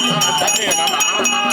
மாமா தம்பி மாமா மாமா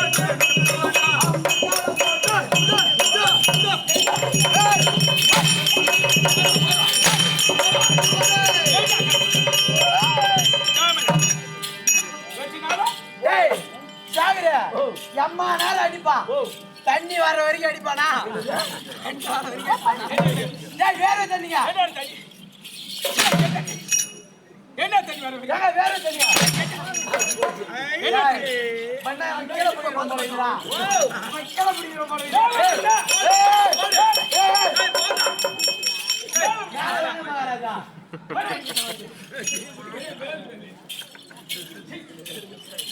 வேற தண்ணியா பண்ண கீழே கீழே பிடிக்கிற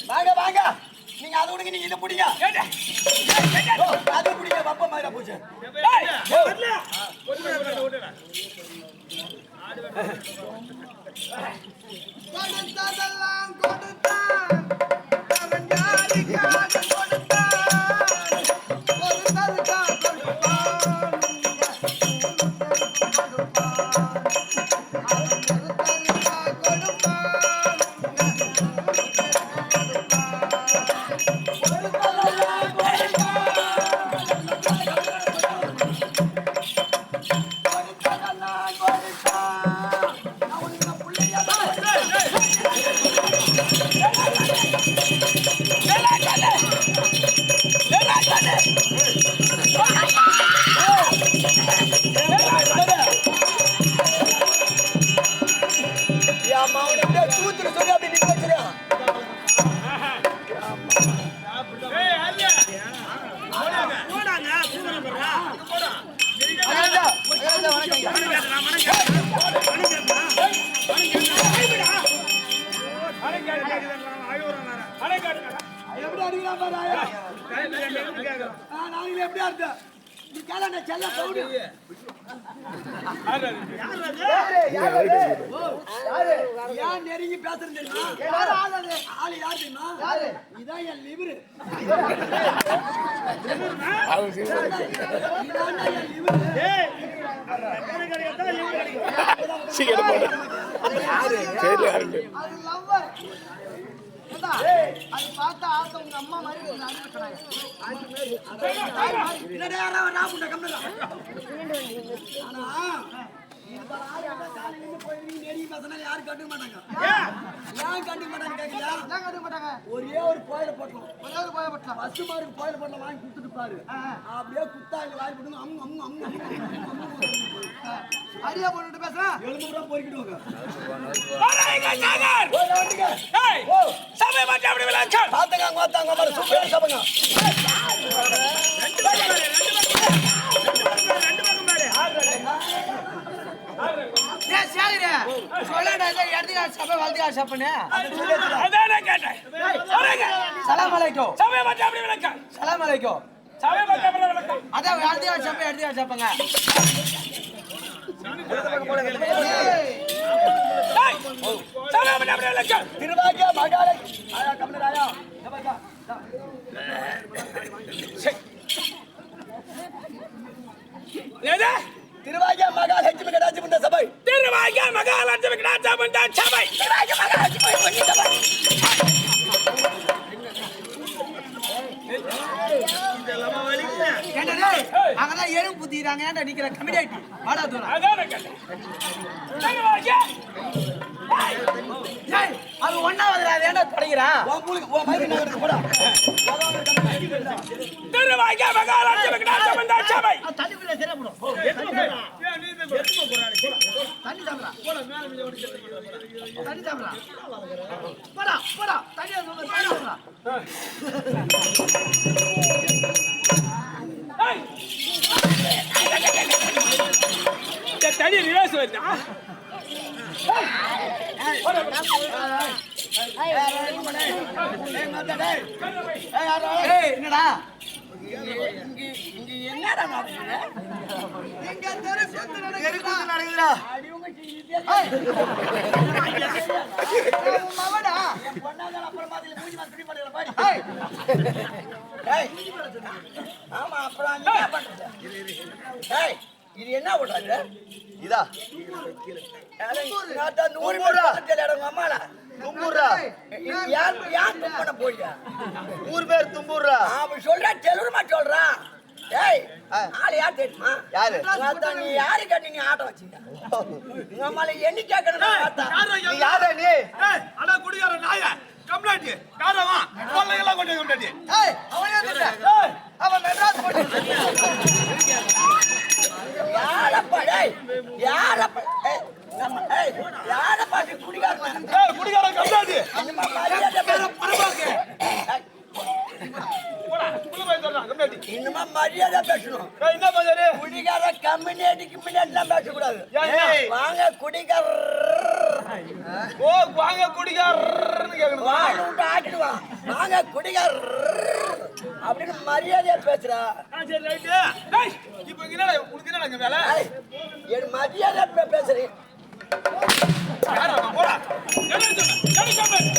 வாங்க வாங்க. நீங்க அதை விடுங்க நீங்க இதை பிடிங்க. அதை பிடிங்க. பப்ப மாதிரி போச்சு கொடுத்ததெல்லாம் கொடுத்தான் ஆ, நாங்களே எப்படி அர்த்தம் நீ கேளண்ட செல்ல பவுடு ஏன் நெருங்கி பேசுறது தெரியுமா? ஆளு யாரு தெரியுமா? இதான் என் லிவரு. லிவரு. அது பார்த்தா ஆத்த உங்க அம்மா மாதிரி ஒரு அன்பு சொன்னாங்க. பின்னாடி யாரோ ஒரு ராமுண்ட கம்முனு இரு. ஆனா, இந்த ஆளு அந்த காலையில இருந்து போய் பேசினா யாரும் கண்டுக்க மாட்டாங்க. ஏன் கண்டுக்க மாட்டாங்க கேக்குறியா? ஒரே ஒரு கோயில போட்டோம். பசு மாடுக்கு கோயில போட்டோம் வாங்கி குடுத்துட்டு பாரு. அப்படியே குத்தா இங்க வாங்கி கொடுங்க. அம்மு, அம்மு, அம்மு, அம்மு, அம்மு, அம்மு. எலும்பு கூட. ஏய், சபை மாற்றி அப்படி சூப்பரா சாப்பிடுங்க. அதான் நான் கேட்டேன். சலாம் அலைக்கும். சபை அப்படி விளையாட்டு சலாம் அலைக்கும். சபை அப்படி அதான் ஏய், சபை அப்படி விளையாட்டு திருவாக்கிய மகாலை. ஆயா கம்முனு ஆயா. திருவாக்கிய மகால் ஹெச்மி கடாச்சி முந்த சபை. திருவாய்க்க மகாலட்சுமி கிடாச்சபந்த சபை திருவாக்கிய மகால் ஹெச்மி முந்த அங்கதான் எறும்பு தீராங்க ஏன்டா நிக்கிற கமிடாயிட்டு வாடா தூரம் அது அது ஏன்டா தொடங்கிறான் நகருக்கு போடா தண்ணிக்குள்ள சிறப்படும் தண்ணி சாப்பிடா தண்ணி சாப்பிடா போடா போடா தண்ணி தண்ணி சாப்பிடா ஏய். இந்த தனி ரிவர்ஸ் வருதா ஏய் என்னடா தெரு சுத்து நடக்குதுடா? மவடா பொண்ணாங்க அப்புறம் மாதிரி மூஞ்சி மாதிரி பாடி ஆமா அப்புறம் என்ன பண்றது? ஏய் இது என்ன பண்றது இதா? நூறு அம்மால தும்புர்ரா யார் யார் தும்பன போறியா ஊர் பேர் தும்புர்ரா அவன் சொல்றா தெலுங்குமா சொல்றான் ஏய். ஆளு யார் தெரியுமா? யாரு? நீ யாரு கட்டி நீ ஆட்டம் வச்சீங்க உங்க அம்மால எண்ணி கேட்கணும்? நீ யாரா நீ அட குடிகார நாய கம்ப்ளைண்ட் காரவா கொள்ளையெல்லாம் கொண்டு கம்ப்ளைண்ட் ஏய் அவன் ஏன் ஏய் அவன் மெட்ராஸ் போட்டு யாரப்பா டேய் யாரப்பா ஏய் நம்ம ஏய் யாரப்பா நீ குடிகாரன் ஏய் குடிகார கம்ப்ளைண்ட் நம்ம மரியாதை பேர பரவாக்கு போடா உள்ள போய் சொல்றான் கம்ப்ளைண்ட் இன்னுமா மரியாதை பேசணும் என்ன பண்றாரு குடிகார கம்யூனிட்டிக்கு முன்னாடிலாம் பேசக்கூடாது ஏன் என்ன? வாங்க குடிகார ஓ வாங்க குடிகாரன்னு கேக்குறது வாங்க விட்டு ஆக்கிடுவான் வாங்க குடிகார அப்படின்னு மரியாதையா பேசுறா சரி ரைட் டேய் இப்போ இங்க என்னடா உனக்கு இங்க வேலை என் மரியாதை பேசுறேன்? போடா என்ன சொன்ன என்ன சொன்ன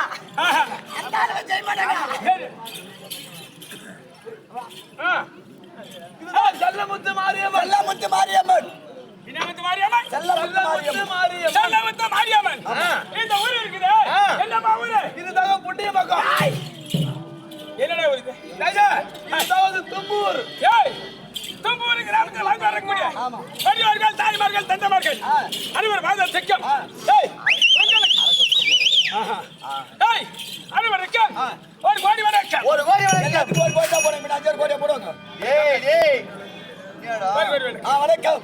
அனைவர் வாழ்ந்த சிக்கம் ஏய். ஏய் அனைவருக்கும் ஒரு கோடி வணக்கம் ஒரு கோடி வணக்கம் எல்லாத்துக்கும் ஒரு கோடி தான் போறேன் அஞ்சு கோடி போடுவாங்க ஏய் டேய் என்னடா வரு, வரு, வரு. ஆ வணக்கம்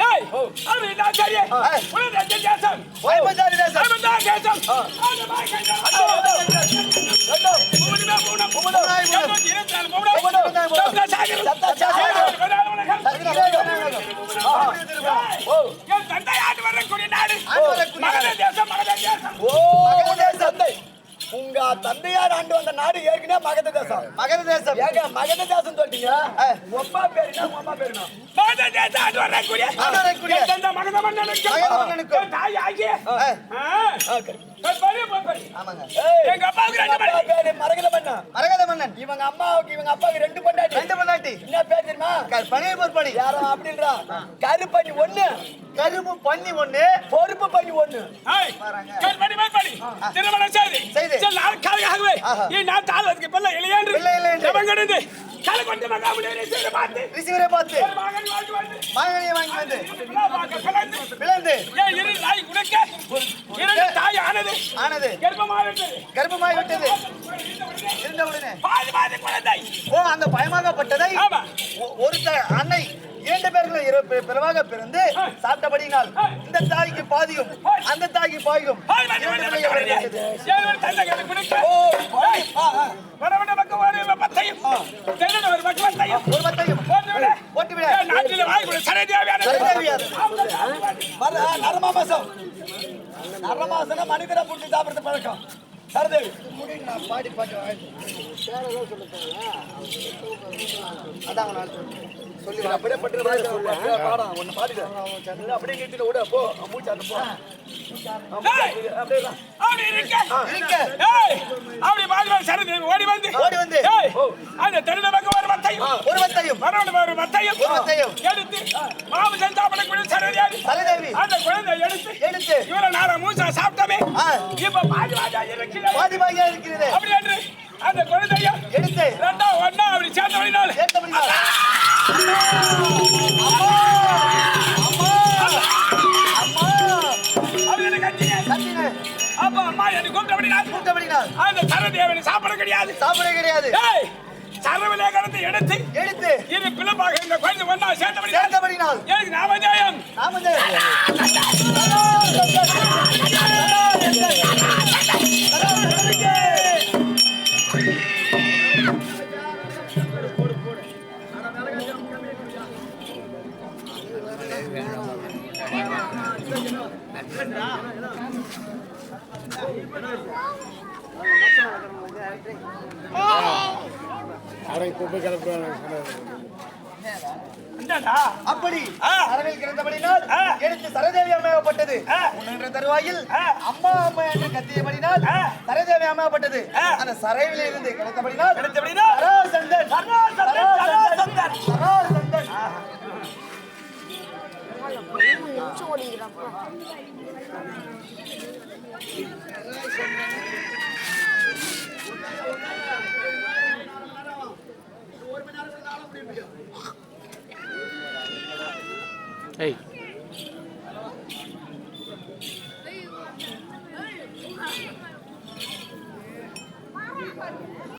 டேய், அவரு என்ன சரி? ஆ. உனது எந்த தேசம்? வைமச்சாரி தேசம் ஐம்பதாம் தேசம். அந்த மாதிரி கேட்டா. மூணு பேர், மூணு, மூணு. இருநூத்தி இருபத்தி நாலு, மூணு. சப்த சாகரம். சப்த சாகரம். மகத தேசம் தேசம் ஏங்க மகத தேசம் சொல்லிட்டீங்க பேருனா பேருனா மகத தேசம் மகத. மகத தாய் எங்க அப்பாவுக்கு ரெண்டு மரகத மன்னன் இவங்க அம்மாவுக்கு இவங்க அப்பாவுக்கு ரெண்டு பொண்டாட்டி. பொண்டாட்டி என்ன பேர் தெரியுமா? பழைய பொறுப்பணி யாரோ அப்படின்றா. கருப்பண்ணி ஒண்ணு. கருப்பு பண்ணி ஒண்ணு. பொறுப்பு பண்ணி ஒண்ணு. திருமணம் செய்து. செய்து. நாட்களுக்காகவே ஆஹா. இந்நாட்டு ஆள்வதற்கு பிள்ளை பிள்ளை இல்லை என்று. ஜெபம் பார்த்து, ரிசீவரை பார்த்து. ஒரு மகன் வாழ்ந்து வந்து, மாங்கனியை வாங்கி வந்து. விழா பார்க்க ஆனது, ஆனது கர்ப்பமானது. கர்ப்பமாய் விட்டது இருந்த உடனே பாதி பாதி குழந்தை. ஓ அந்த பயமாகப்பட்டதை ஒரு அன்னை இரண்டு பேர்களும் இரு- பி- பிறவாக பிறந்து சாப்பிட்டபடியினால் இந்த தாய்க்கு பாதியும் அந்த தாய்க்கு பாதியும் பாதி நரமாசம் மனிதரை புடிச்சு சாப்பிடுறது பழக்கம். சரதேவி. பாடி பாட்டு சொல்லி அப்படியே பட்டு. பாடம் ஒன்னு பாடிடு அப்படியே விட போ. மூச்சு அந்த போ. அப்படி வாழ்வார் சரதேவி. ஓடி வந்து. ஓடி வந்து. ஏய், அந்த தெருல பக்கம் ஒரு மத்தையும் ஒரு பத்தையும் மறுபடி ஒரு மத்தையும். மத்தையும். எடுத்து மாவு செஞ்சாப்படக்கூடிய சரதியாரி சரதேவி அந்த குழந்தை எடுத்து எடுத்து. இவ்வளவு நேரம் மூசா சாப்பிட்டமே. இப்ப பாதி பாதியா இருக்கிறது. பாதி பாதியா இருக்கிறது. அப்படி என்று அந்த குழந்தைய எடுத்து. ரெண்டா ஒண்ணா அப்படி சேர்த்த வழினால. கத்தின அப்ப! அம்மா என்னை கூப்பிட்டபடினால். கூட்டபடினால் அந்த சரதேவனை சாப்பிட கிடையாது. சாப்பிட கிடையாது. ஏய்! சரவிலேகரத்தை எடுத்து எடுத்து இது பிள்ளைப்பாக இந்த குழந்தை ஒண்ணா சேர்த்தபடி சேர்த்தபடினால். எனக்கு நாமஜாயம். நாம வந்து இந்தாடா. அப்படி ஆ. அரவில் கிடந்தபடினால். எடுத்து சரதேவி அமையப்பட்டது ஆ. முன்னின்ற தருவாயில் ஆ. அம்மா அம்மா என்று கத்தியபடினால் ஆ. சரதேவி அமையப்பட்டது. அந்த சரைவில் இருந்து கிடைத்தபடினால் கிடைத்தபடினால் சராசந்தன் சராசந்தன், சராசந்தன். சராசந்தன் Hey.